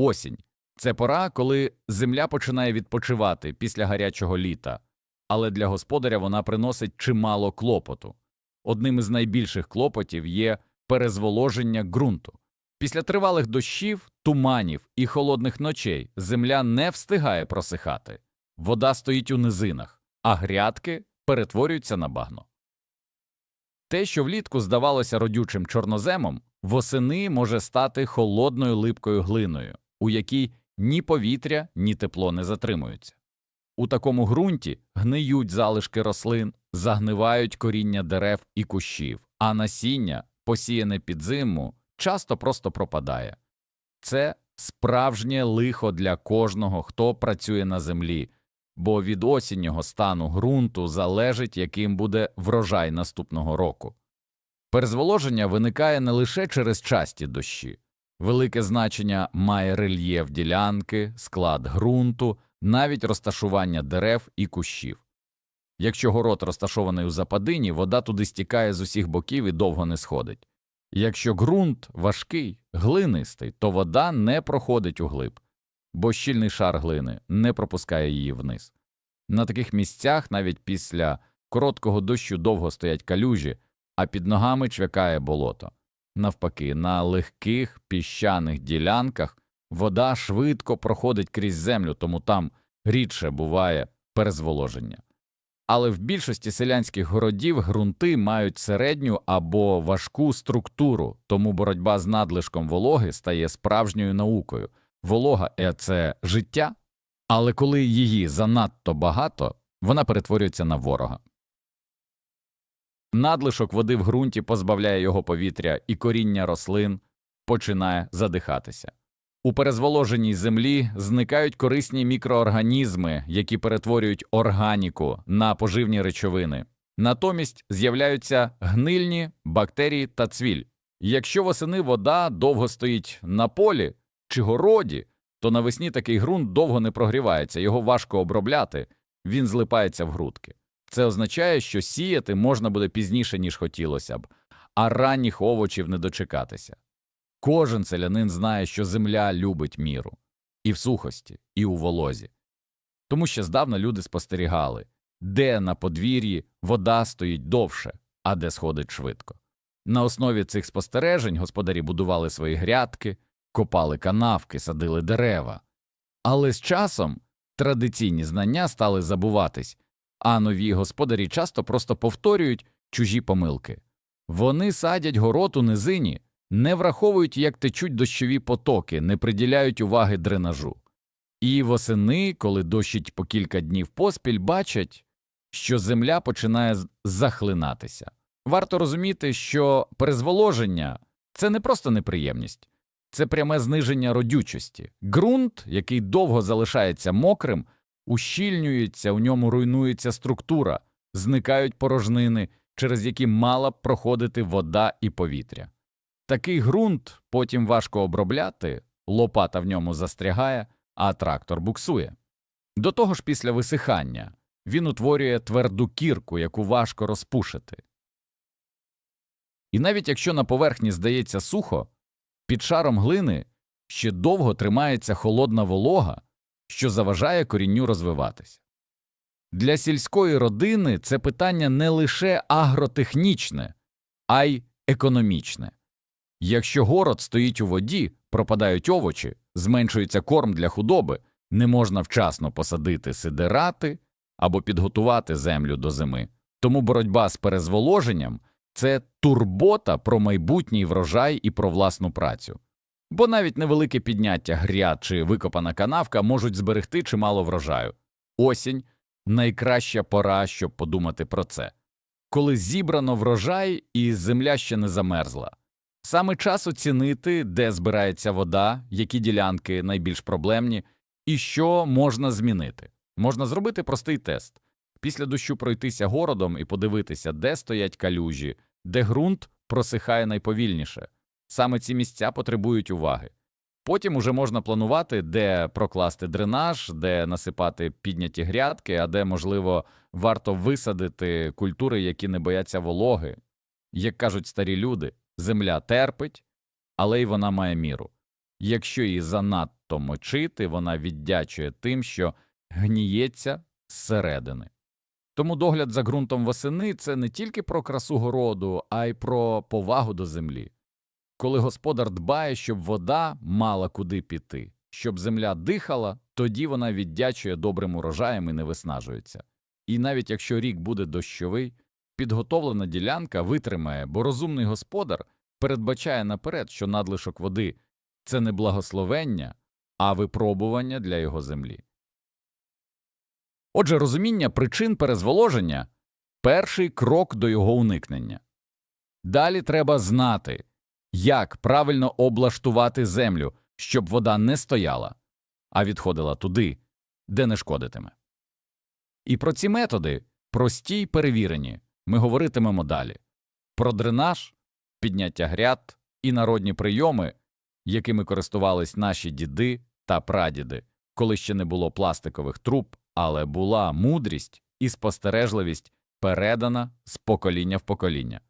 Осінь це пора, коли земля починає відпочивати після гарячого літа, але для господаря вона приносить чимало клопоту. Одним із найбільших клопотів є перезволоження ґрунту. Після тривалих дощів, туманів і холодних ночей земля не встигає просихати, вода стоїть у низинах, а грядки перетворюються на багно. Те, що влітку здавалося родючим чорноземом, восени може стати холодною липкою глиною, у якій ні повітря, ні тепло не затримуються. У такому ґрунті гниють залишки рослин, загнивають коріння дерев і кущів, а насіння, посіяне під зиму, часто просто пропадає. Це справжнє лихо для кожного, хто працює на землі, бо від осіннього стану ґрунту залежить, яким буде врожай наступного року. Перезволоження виникає не лише через часті дощі. Велике значення має рельєф ділянки, склад ґрунту, навіть розташування дерев і кущів. Якщо город розташований у западині, вода туди стікає з усіх боків і довго не сходить. Якщо ґрунт важкий, глинистий, то вода не проходить углиб, бо щільний шар глини не пропускає її вниз. На таких місцях навіть після короткого дощу довго стоять калюжі, а під ногами чвякає болото. Навпаки, на легких піщаних ділянках вода швидко проходить крізь землю, тому там рідше буває перезволоження. Але в більшості селянських городів ґрунти мають середню або важку структуру, тому боротьба з надлишком вологи стає справжньою наукою. Волога – це життя, але коли її занадто багато, вона перетворюється на ворога. Надлишок води в ґрунті позбавляє його повітря, і коріння рослин починає задихатися. У перезволоженій землі зникають корисні мікроорганізми, які перетворюють органіку на поживні речовини. Натомість з'являються гнильні бактерії та цвіль. Якщо восени вода довго стоїть на полі чи городі, то навесні такий ґрунт довго не прогрівається, його важко обробляти, він злипається в грудки. Це означає, що сіяти можна буде пізніше, ніж хотілося б, а ранніх овочів не дочекатися. Кожен селянин знає, що земля любить міру і в сухості, і у волозі. Тому що здавна люди спостерігали, де на подвір'ї вода стоїть довше, а де сходить швидко. На основі цих спостережень господарі будували свої грядки, копали канавки, садили дерева. Але з часом традиційні знання стали забуватись, а нові господарі часто просто повторюють чужі помилки. Вони садять город у низині, не враховують, як течуть дощові потоки, не приділяють уваги дренажу. І восени, коли дощить по кілька днів поспіль, бачать, що земля починає захлинатися. Варто розуміти, що перезволоження це не просто неприємність, це пряме зниження родючості. Ґрунт, який довго залишається мокрим, ущільнюється, у ньому руйнується структура, зникають порожнини, через які мала б проходити вода і повітря. Такий ґрунт потім важко обробляти, лопата в ньому застрягає, а трактор буксує. До того ж, після висихання він утворює тверду кірку, яку важко розпушити. І навіть якщо на поверхні здається сухо, під шаром глини ще довго тримається холодна волога, що заважає корінню розвиватися. Для сільської родини це питання не лише агротехнічне, а й економічне. Якщо город стоїть у воді, пропадають овочі, зменшується корм для худоби, не можна вчасно посадити сидирати або підготувати землю до зими. Тому боротьба з перезволоженням це турбота про майбутній врожай і про власну працю. Бо навіть невелике підняття гряд чи викопана канавка можуть зберегти чимало врожаю. Осінь найкраща пора, щоб подумати про це. Коли зібрано врожай і земля ще не замерзла. Саме час оцінити, де збирається вода, які ділянки найбільш проблемні, і що можна змінити. Можна зробити простий тест. Після дощу пройтися городом і подивитися, де стоять калюжі, де ґрунт просихає найповільніше. Саме ці місця потребують уваги. Потім уже можна планувати, де прокласти дренаж, де насипати підняті грядки, а де, можливо, варто висадити культури, які не бояться вологи. Як кажуть старі люди, земля терпить, але й вона має міру. Якщо її занадто мочити, вона віддячує тим, що гніється зсередини. Тому догляд за ґрунтом восени це не тільки про красу городу, а й про повагу до землі. Коли господар дбає, щоб вода мала куди піти, щоб земля дихала, тоді вона віддячує добрим урожаєм і не виснажується. І навіть якщо рік буде дощовий, підготовлена ділянка витримає, бо розумний господар передбачає наперед, що надлишок води це не благословення, а випробування для його землі. Отже, розуміння причин перезволоження перший крок до його уникнення. Далі треба знати, як правильно облаштувати землю, щоб вода не стояла, а відходила туди, де не шкодитиме. І про ці методи, прості й перевірені, ми говоритимемо далі про дренаж, підняття гряд і народні прийоми, якими користувались наші діди та прадіди, коли ще не було пластикових труб, але була мудрість і спостережливість передана з покоління в покоління.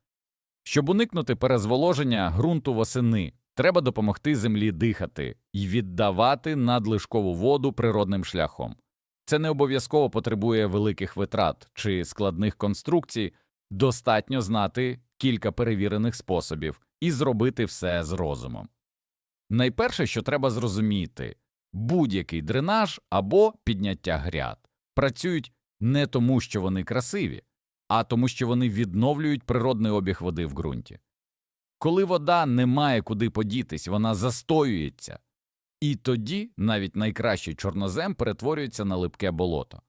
Щоб уникнути перезволоження ґрунту восени, треба допомогти землі дихати і віддавати надлишкову воду природним шляхом. Це не обов'язково потребує великих витрат чи складних конструкцій, достатньо знати кілька перевірених способів і зробити все з розумом. Найперше, що треба зрозуміти, будь-який дренаж або підняття гряд працюють не тому, що вони красиві, а тому, що вони відновлюють природний обіг води в ґрунті. Коли вода не має куди подітись, вона застоюється, і тоді навіть найкращий чорнозем перетворюється на липке болото.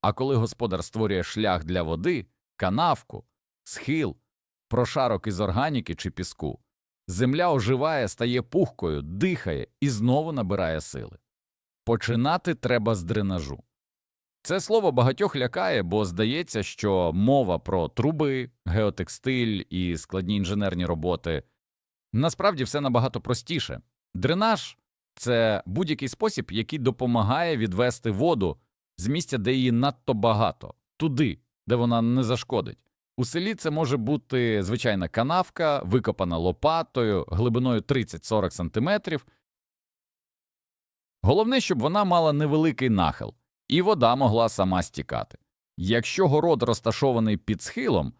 А коли господар створює шлях для води, канавку, схил, прошарок із органіки чи піску, земля оживає, стає пухкою, дихає і знову набирає сили. Починати треба з дренажу. Це слово багатьох лякає, бо здається, що мова про труби, геотекстиль і складні інженерні роботи. Насправді все набагато простіше. Дренаж це будь-який спосіб, який допомагає відвести воду з місця, де її надто багато, туди, де вона не зашкодить. У селі це може бути звичайна канавка, викопана лопатою глибиною 30-40 см. Головне, щоб вона мала невеликий нахил, і вода могла сама стікати. Якщо город розташований під схилом,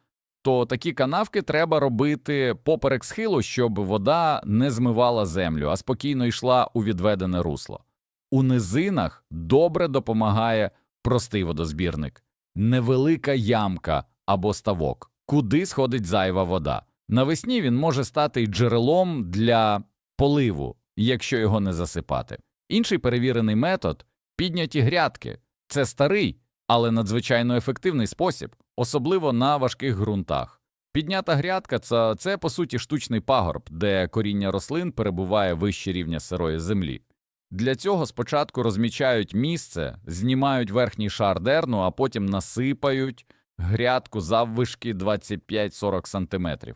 то такі канавки треба робити поперек схилу, щоб вода не змивала землю, а спокійно йшла у відведене русло. У низинах добре допомагає простий водозбірник, невелика ямка або ставок, куди сходить зайва вода. Навесні він може стати джерелом для поливу, якщо його не засипати. Інший перевірений метод підняті грядки. Це старий, але надзвичайно ефективний спосіб, особливо на важких ґрунтах. Піднята грядка це, це по суті штучний пагорб, де коріння рослин перебуває вище рівня сирої землі. Для цього спочатку розмічають місце, знімають верхній шар дерну, а потім насипають грядку заввишки 25-40 см.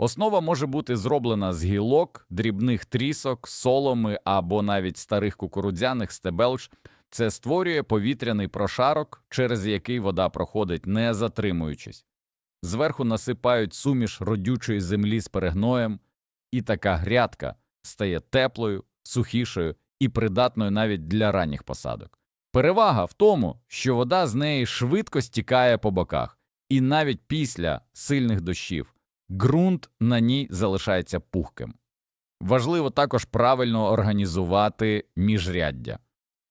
Основа може бути зроблена з гілок, дрібних трісок, соломи або навіть старих кукурудзяних стебелч. Це створює повітряний прошарок, через який вода проходить, не затримуючись. Зверху насипають суміш родючої землі з перегноєм, і така грядка стає теплою, сухішою і придатною навіть для ранніх посадок. Перевага в тому, що вода з неї швидко стікає по боках, і навіть після сильних дощів ґрунт на ній залишається пухким. Важливо також правильно організувати міжряддя.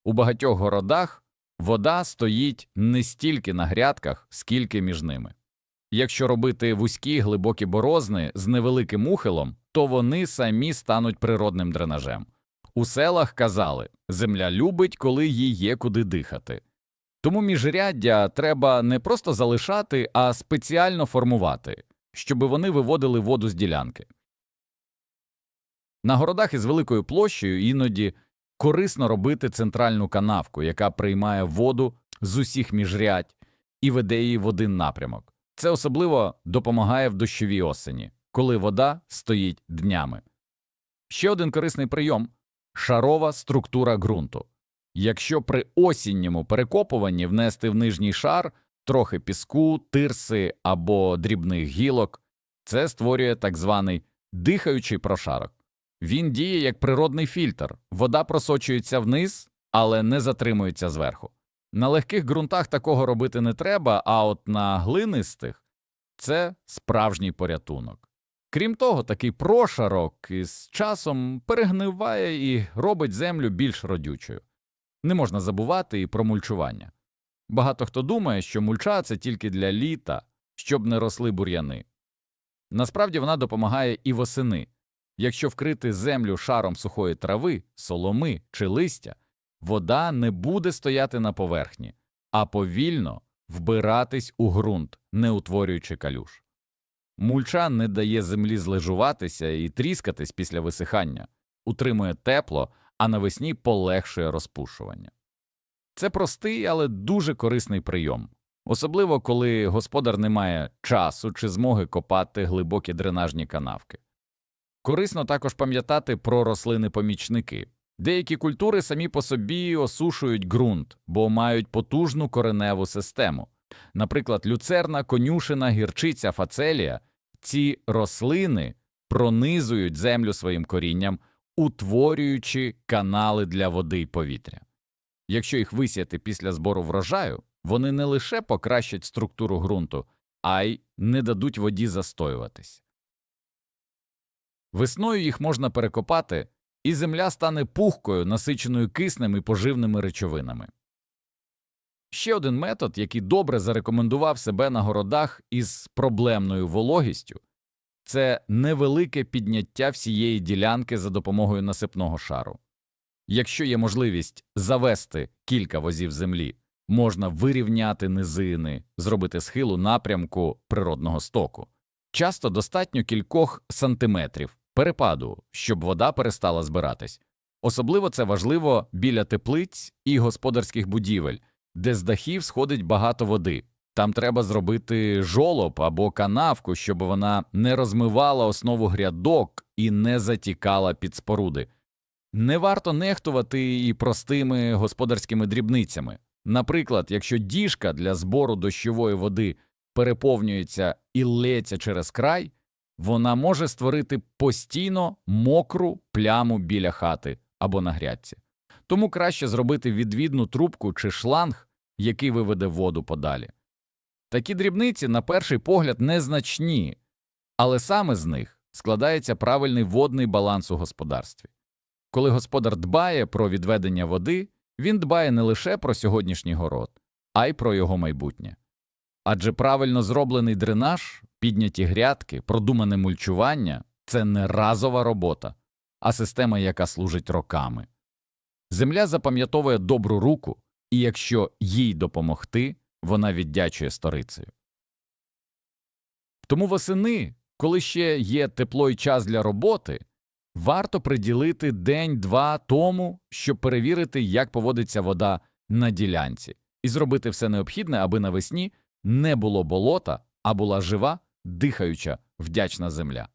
У багатьох городах вода стоїть не стільки на грядках, скільки між ними. Якщо робити вузькі глибокі борозни з невеликим ухилом, то вони самі стануть природним дренажем. У селах казали земля любить, коли їй є куди дихати. Тому міжряддя треба не просто залишати, а спеціально формувати, щоб вони виводили воду з ділянки. На городах із великою площею іноді корисно робити центральну канавку, яка приймає воду з усіх міжрядь і веде її в один напрямок. Це особливо допомагає в дощовій осені, коли вода стоїть днями. Ще один корисний прийом шарова структура ґрунту. Якщо при осінньому перекопуванні внести в нижній шар трохи піску, тирси або дрібних гілок, це створює так званий дихаючий прошарок. Він діє як природний фільтр. Вода просочується вниз, але не затримується зверху. На легких ґрунтах такого робити не треба, а от на глинистих це справжній порятунок. Крім того, такий прошарок із часом перегниває і робить землю більш родючою. Не можна забувати і про мульчування. Багато хто думає, що мульча це тільки для літа, щоб не росли бур'яни. Насправді вона допомагає і восени. Якщо вкрити землю шаром сухої трави, соломи чи листя, вода не буде стояти на поверхні, а повільно вбиратись у ґрунт, не утворюючи калюш. Мульча не дає землі злежуватися і тріскатись після висихання, утримує тепло, а навесні полегшує розпушування. Це простий, але дуже корисний прийом, особливо коли господар не має часу чи змоги копати глибокі дренажні канавки. Корисно також пам'ятати про рослини-помічники. Деякі культури самі по собі осушують ґрунт, бо мають потужну кореневу систему. Наприклад, люцерна, конюшина, гірчиця, фацелія ці рослини пронизують землю своїм корінням, утворюючи канали для води й повітря. Якщо їх висіяти після збору врожаю, вони не лише покращать структуру ґрунту, а й не дадуть воді застоюватись. Весною їх можна перекопати, і земля стане пухкою, насиченою киснем і поживними речовинами. Ще один метод, який добре зарекомендував себе на городах із проблемною вологістю, це невелике підняття всієї ділянки за допомогою насипного шару. Якщо є можливість завести кілька возів землі, можна вирівняти низини, зробити схилу напрямку природного стоку. Часто достатньо кількох сантиметрів перепаду, щоб вода перестала збиратись. Особливо це важливо біля теплиць і господарських будівель, де з дахів сходить багато води. Там треба зробити жолоб або канавку, щоб вона не розмивала основу грядок і не затікала під споруди. Не варто нехтувати і простими господарськими дрібницями. Наприклад, якщо діжка для збору дощової води переповнюється і лється через край, вона може створити постійно мокру пляму біля хати або на грядці. Тому краще зробити відвідну трубку чи шланг, який виведе воду подалі. Такі дрібниці, на перший погляд, незначні, але саме з них складається правильний водний баланс у господарстві. Коли господар дбає про відведення води, він дбає не лише про сьогоднішній город, а й про його майбутнє. Адже правильно зроблений дренаж, підняті грядки, продумане мульчування це не разова робота, а система, яка служить роками. Земля запам'ятовує добру руку, і якщо їй допомогти, вона віддячує сторицею. Тому восени, коли ще є тепло й час для роботи, варто приділити день-два тому, щоб перевірити, як поводиться вода на ділянці, і зробити все необхідне, аби навесні не було болота, а була жива, дихаюча, вдячна земля.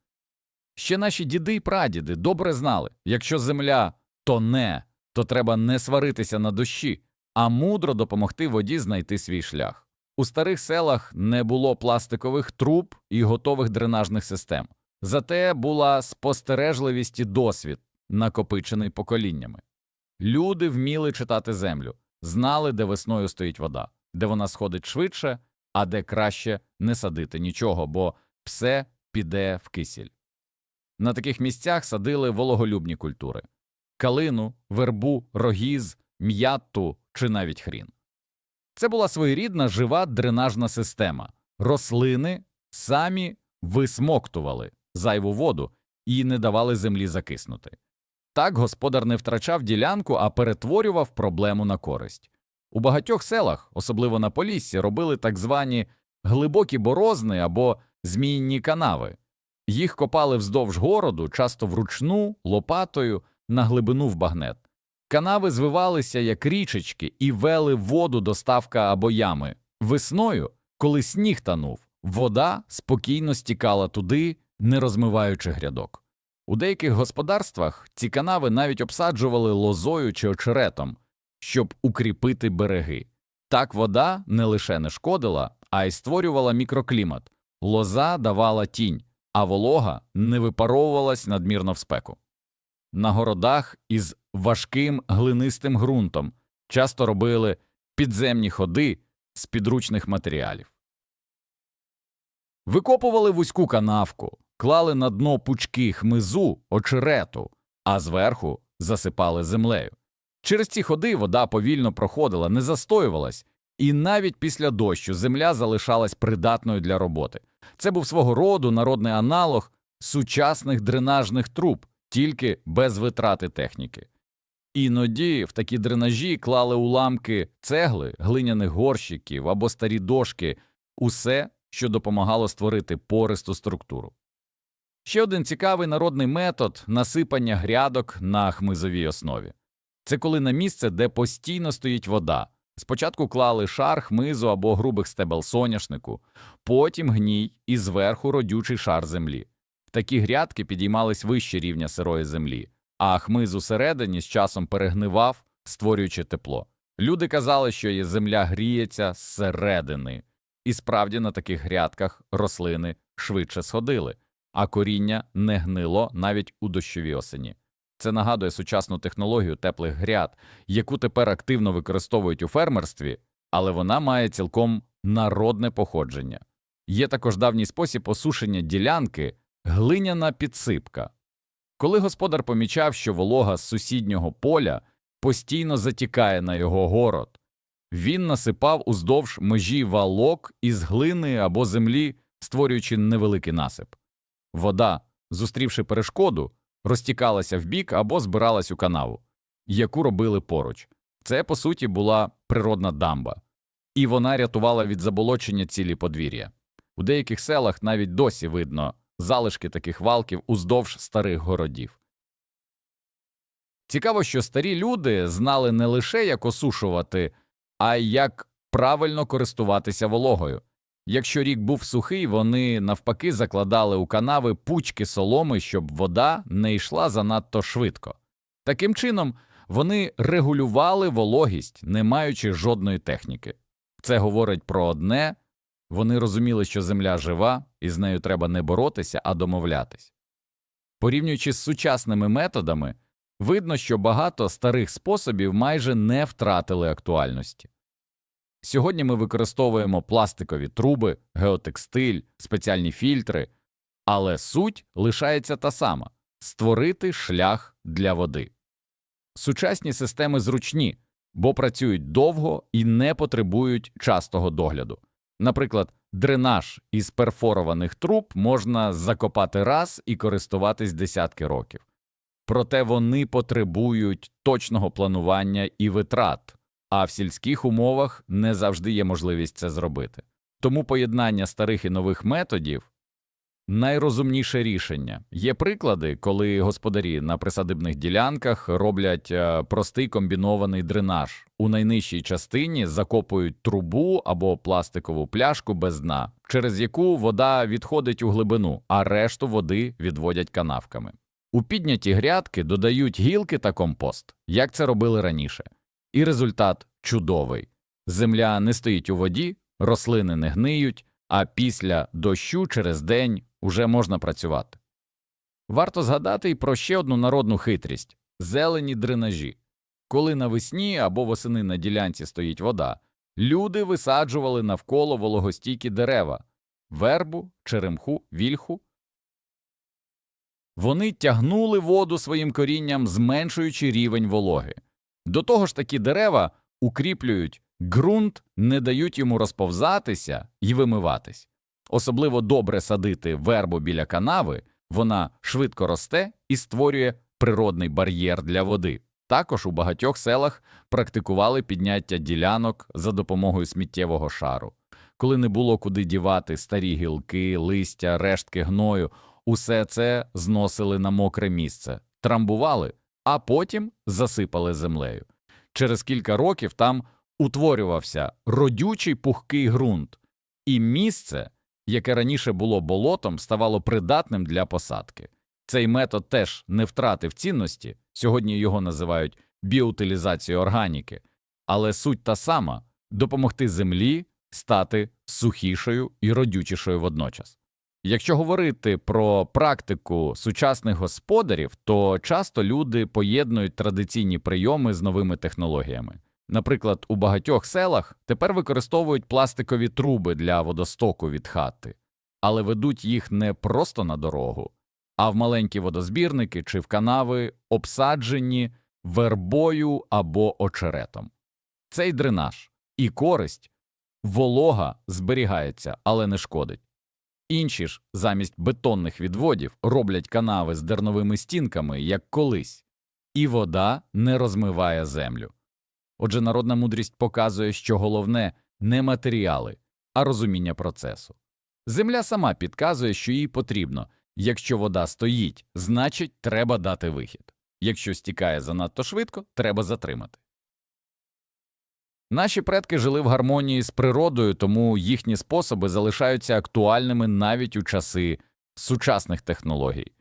Ще наші діди й прадіди добре знали якщо земля тоне, то треба не сваритися на дощі, а мудро допомогти воді знайти свій шлях. У старих селах не було пластикових труб і готових дренажних систем, зате була спостережливість і досвід, накопичений поколіннями. Люди вміли читати землю, знали, де весною стоїть вода, де вона сходить швидше, а де краще не садити нічого, бо все піде в кисіль. На таких місцях садили вологолюбні культури калину, вербу, рогіз, м'ятту чи навіть хрін. Це була своєрідна жива дренажна система. Рослини самі висмоктували зайву воду і не давали землі закиснути. Так господар не втрачав ділянку, а перетворював проблему на користь. У багатьох селах, особливо на Поліссі, робили так звані глибокі борозни або змійні канави. Їх копали вздовж городу, часто вручну, лопатою, на глибину в багнет. Канави звивалися як річечки і вели воду до ставка або ями. Весною, коли сніг танув, вода спокійно стікала туди, не розмиваючи грядок. У деяких господарствах ці канави навіть обсаджували лозою чи очеретом, щоб укріпити береги. Так вода не лише не шкодила, а й створювала мікроклімат. Лоза давала тінь, а волога не випаровувалась надмірно в спеку. на городах із важким глинистим ґрунтом, часто робили підземні ходи з підручних матеріалів. Викопували вузьку канавку, клали на дно пучки хмизу, очерету, а зверху засипали землею. Через ці ходи вода повільно проходила, не застоювалась, і навіть після дощу земля залишалась придатною для роботи. Це був свого роду народний аналог сучасних дренажних труб, тільки без витрати техніки. Іноді в такі дренажі клали уламки цегли, глиняних горщиків або старі дошки, усе, що допомагало створити пористу структуру. Ще один цікавий народний метод насипання грядок на хмизовій основі. Це коли на місце, де постійно стоїть вода. Спочатку клали шар хмизу або грубих стебел соняшнику, потім гній і зверху родючий шар землі. Такі грядки підіймались вище рівня сирої землі, а хмиз усередині з часом перегнивав, створюючи тепло. Люди казали, що її земля гріється зсередини, і справді на таких грядках рослини швидше сходили, а коріння не гнило навіть у дощовій осені. Це нагадує сучасну технологію теплих гряд, яку тепер активно використовують у фермерстві, але вона має цілком народне походження. Є також давній спосіб осушення ділянки глиняна підсипка. Коли господар помічав, що волога з сусіднього поля постійно затікає на його город, він насипав уздовж межі валок із глини або землі, створюючи невеликий насип. Вода, зустрівши перешкоду, розтікалася вбік або збиралась у канаву, яку робили поруч. Це, по суті, була природна дамба, і вона рятувала від заболочення цілі подвір'я. У деяких селах навіть досі видно залишки таких валків уздовж старих городів. Цікаво, що старі люди знали не лише як осушувати, а й як правильно користуватися вологою. Якщо рік був сухий, вони навпаки закладали у канави пучки соломи, щоб вода не йшла занадто швидко. Таким чином, вони регулювали вологість, не маючи жодної техніки. Це говорить про одне вони розуміли, що земля жива, і з нею треба не боротися, а домовлятись. Порівнюючи з сучасними методами, видно, що багато старих способів майже не втратили актуальності. Сьогодні ми використовуємо пластикові труби, геотекстиль, спеціальні фільтри, але суть лишається та сама створити шлях для води. Сучасні системи зручні, бо працюють довго і не потребують частого догляду. Наприклад, дренаж із перфорованих труб можна закопати раз і користуватись десятки років. Проте вони потребують точного планування і витрат, а в сільських умовах не завжди є можливість це зробити. Тому поєднання старих і нових методів найрозумніше рішення. Є приклади, коли господарі на присадибних ділянках роблять е, простий комбінований дренаж. У найнижчій частині закопують трубу або пластикову пляшку без дна, через яку вода відходить у глибину, а решту води відводять канавками. У підняті грядки додають гілки та компост, як це робили раніше. І результат чудовий. Земля не стоїть у воді, рослини не гниють, а після дощу через день уже можна працювати. Варто згадати і про ще одну народну хитрість зелені дренажі. Коли навесні або восени на ділянці стоїть вода, люди висаджували навколо вологостійкі дерева вербу, черемху, вільху. Вони тягнули воду своїм корінням, зменшуючи рівень вологи. До того ж такі дерева укріплюють ґрунт, не дають йому розповзатися і вимиватись. Особливо добре садити вербу біля канави, вона швидко росте і створює природний бар'єр для води. Також у багатьох селах практикували підняття ділянок за допомогою сміттєвого шару. Коли не було куди дівати старі гілки, листя, рештки гною, усе це зносили на мокре місце, трамбували, а потім засипали землею. Через кілька років там утворювався родючий пухкий ґрунт, і місце, яке раніше було болотом, ставало придатним для посадки. Цей метод теж не втратив цінності, сьогодні його називають біоутилізацією органіки, але суть та сама допомогти землі стати сухішою і родючішою водночас. Якщо говорити про практику сучасних господарів, то часто люди поєднують традиційні прийоми з новими технологіями. Наприклад, у багатьох селах тепер використовують пластикові труби для водостоку від хати, але ведуть їх не просто на дорогу, а в маленькі водозбірники чи в канави, обсаджені вербою або очеретом. Цей дренаж і користь волога зберігається, але не шкодить. Інші ж замість бетонних відводів роблять канави з дерновими стінками, як колись, і вода не розмиває землю. Отже, народна мудрість показує, що головне не матеріали, а розуміння процесу. Земля сама підказує, що їй потрібно. Якщо вода стоїть, значить треба дати вихід. Якщо стікає занадто швидко, треба затримати. Наші предки жили в гармонії з природою, тому їхні способи залишаються актуальними навіть у часи сучасних технологій.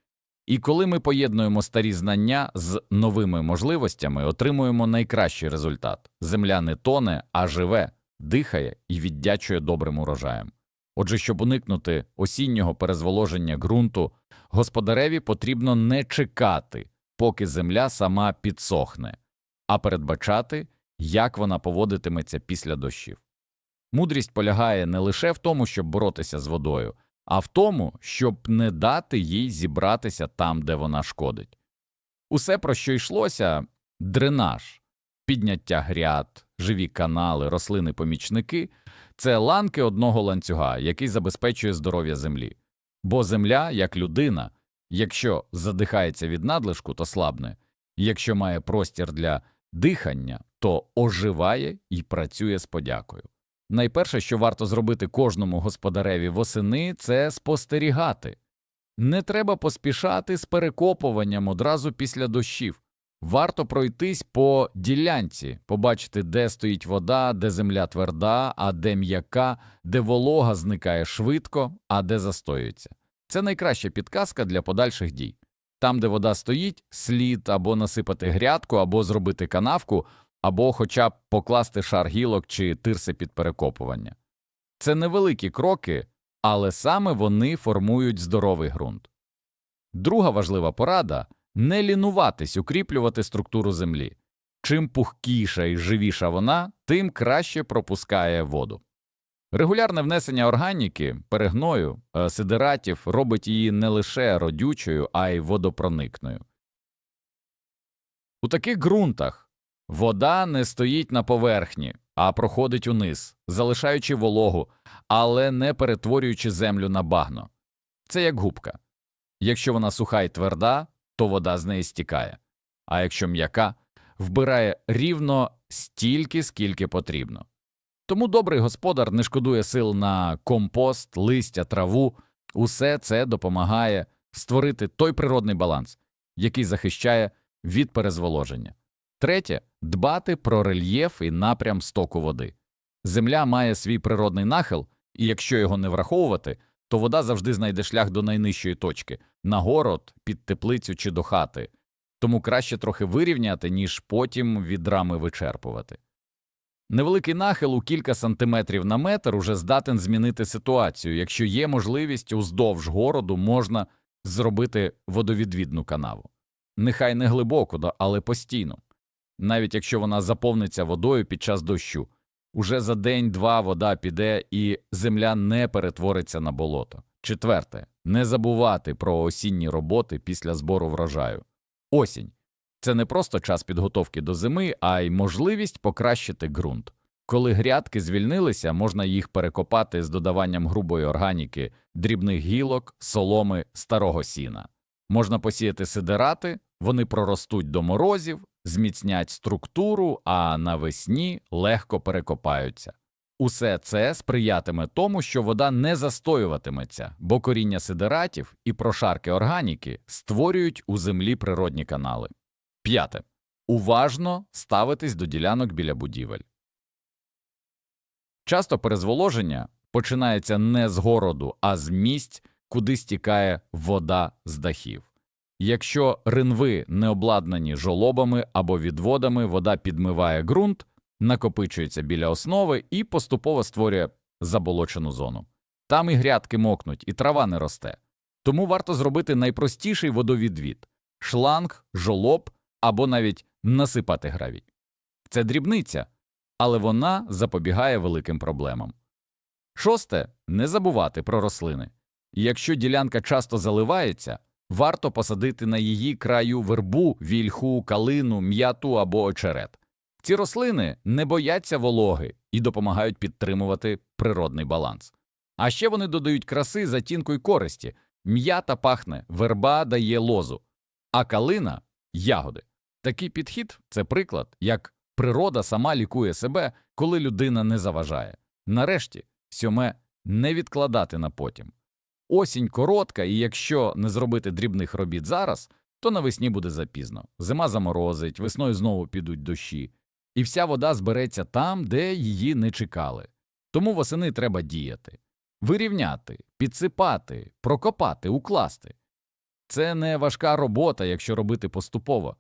І коли ми поєднуємо старі знання з новими можливостями, отримуємо найкращий результат земля не тоне, а живе, дихає і віддячує добрим урожаєм. Отже, щоб уникнути осіннього перезволоження ґрунту, господареві потрібно не чекати, поки земля сама підсохне, а передбачати, як вона поводитиметься після дощів. Мудрість полягає не лише в тому, щоб боротися з водою, а в тому, щоб не дати їй зібратися там, де вона шкодить. Усе, про що йшлося дренаж, підняття гряд, живі канали, рослини помічники це ланки одного ланцюга, який забезпечує здоров'я землі. Бо земля, як людина, якщо задихається від надлишку, то слабне, якщо має простір для дихання, то оживає і працює з подякою. Найперше, що варто зробити кожному господареві восени, це спостерігати. Не треба поспішати з перекопуванням одразу після дощів. Варто пройтись по ділянці, побачити, де стоїть вода, де земля тверда, а де м'яка, де волога зникає швидко, а де застоюється. Це найкраща підказка для подальших дій. Там, де вода стоїть, слід або насипати грядку, або зробити канавку, або хоча б покласти шар гілок чи тирси під перекопування. Це невеликі кроки, але саме вони формують здоровий ґрунт. Друга важлива порада не лінуватись укріплювати структуру землі. Чим пухкіша і живіша вона, тим краще пропускає воду. Регулярне внесення органіки, перегною, е, сидератів робить її не лише родючою, а й водопроникною. У таких ґрунтах вода не стоїть на поверхні, а проходить униз, залишаючи вологу, але не перетворюючи землю на багно. Це як губка. Якщо вона суха й тверда, то вода з неї стікає, а якщо м'яка, вбирає рівно стільки, скільки потрібно. Тому добрий господар не шкодує сил на компост, листя, траву, усе це допомагає створити той природний баланс, який захищає від перезволоження. Третє дбати про рельєф і напрям стоку води. Земля має свій природний нахил, і якщо його не враховувати, то вода завжди знайде шлях до найнижчої точки на город, під теплицю чи до хати, тому краще трохи вирівняти, ніж потім відрами вичерпувати. Невеликий нахил у кілька сантиметрів на метр уже здатен змінити ситуацію. Якщо є можливість, уздовж городу можна зробити водовідвідну канаву. Нехай не глибоко, але постійно. Навіть якщо вона заповниться водою під час дощу, уже за день-два вода піде і земля не перетвориться на болото. Четверте, не забувати про осінні роботи після збору врожаю. Осінь це не просто час підготовки до зими, а й можливість покращити ґрунт. Коли грядки звільнилися, можна їх перекопати з додаванням грубої органіки, дрібних гілок, соломи, старого сіна. Можна посіяти сидерати, вони проростуть до морозів, зміцнять структуру, а навесні легко перекопаються. Усе це сприятиме тому, що вода не застоюватиметься, бо коріння сидератів і прошарки органіки створюють у землі природні канали. П'яте. Уважно ставитись до ділянок біля будівель. Часто перезволоження починається не з городу, а з місць, куди стікає вода з дахів. Якщо ринви не обладнані жолобами або відводами, вода підмиває ґрунт, накопичується біля основи і поступово створює заболочену зону. Там і грядки мокнуть, і трава не росте. Тому варто зробити найпростіший водовідвід – шланг, жолоб або навіть насипати гравій. Це дрібниця, але вона запобігає великим проблемам. Шосте – не забувати про рослини. Якщо ділянка часто заливається, варто посадити на її краю вербу, вільху, калину, м'яту або очерет. Ці рослини не бояться вологи і допомагають підтримувати природний баланс. А ще вони додають краси, затінку й користі. М'ята пахне, верба дає лозу, а калина ягоди. Такий підхід це приклад, як природа сама лікує себе, коли людина не заважає. Нарешті, сьоме не відкладати на потім. Осінь коротка, і якщо не зробити дрібних робіт зараз, то навесні буде запізно. Зима заморозить, весною знову підуть дощі, і вся вода збереться там, де її не чекали. Тому восени треба діяти. Вирівняти, підсипати, прокопати, укласти. Це не важка робота, якщо робити поступово,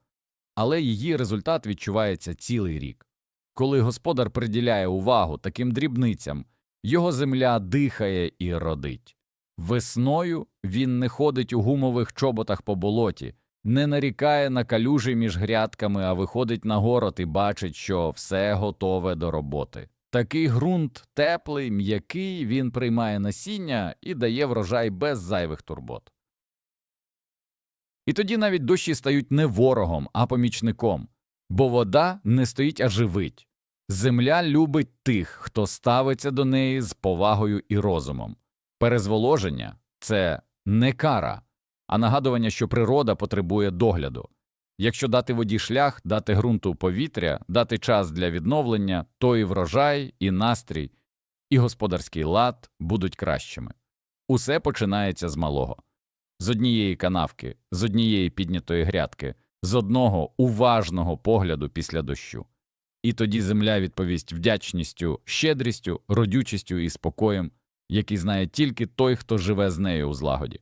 але її результат відчувається цілий рік. Коли господар приділяє увагу таким дрібницям, його земля дихає і родить. Весною він не ходить у гумових чоботах по болоті, не нарікає на калюжі між грядками, а виходить на город і бачить, що все готове до роботи. Такий ґрунт теплий, м'який, він приймає насіння і дає врожай без зайвих турбот. І тоді навіть дощі стають не ворогом, а помічником, бо вода не стоїть, а живить. Земля любить тих, хто ставиться до неї з повагою і розумом. Перезволоження це не кара, а нагадування, що природа потребує догляду. Якщо дати воді шлях, дати ґрунту повітря, дати час для відновлення, то і врожай, і настрій, і господарський лад будуть кращими. Усе починається з малого. З однієї канавки, з однієї піднятої грядки, з одного уважного погляду після дощу. І тоді земля відповість вдячністю, щедрістю, родючістю і спокоєм, який знає тільки той, хто живе з нею у злагоді.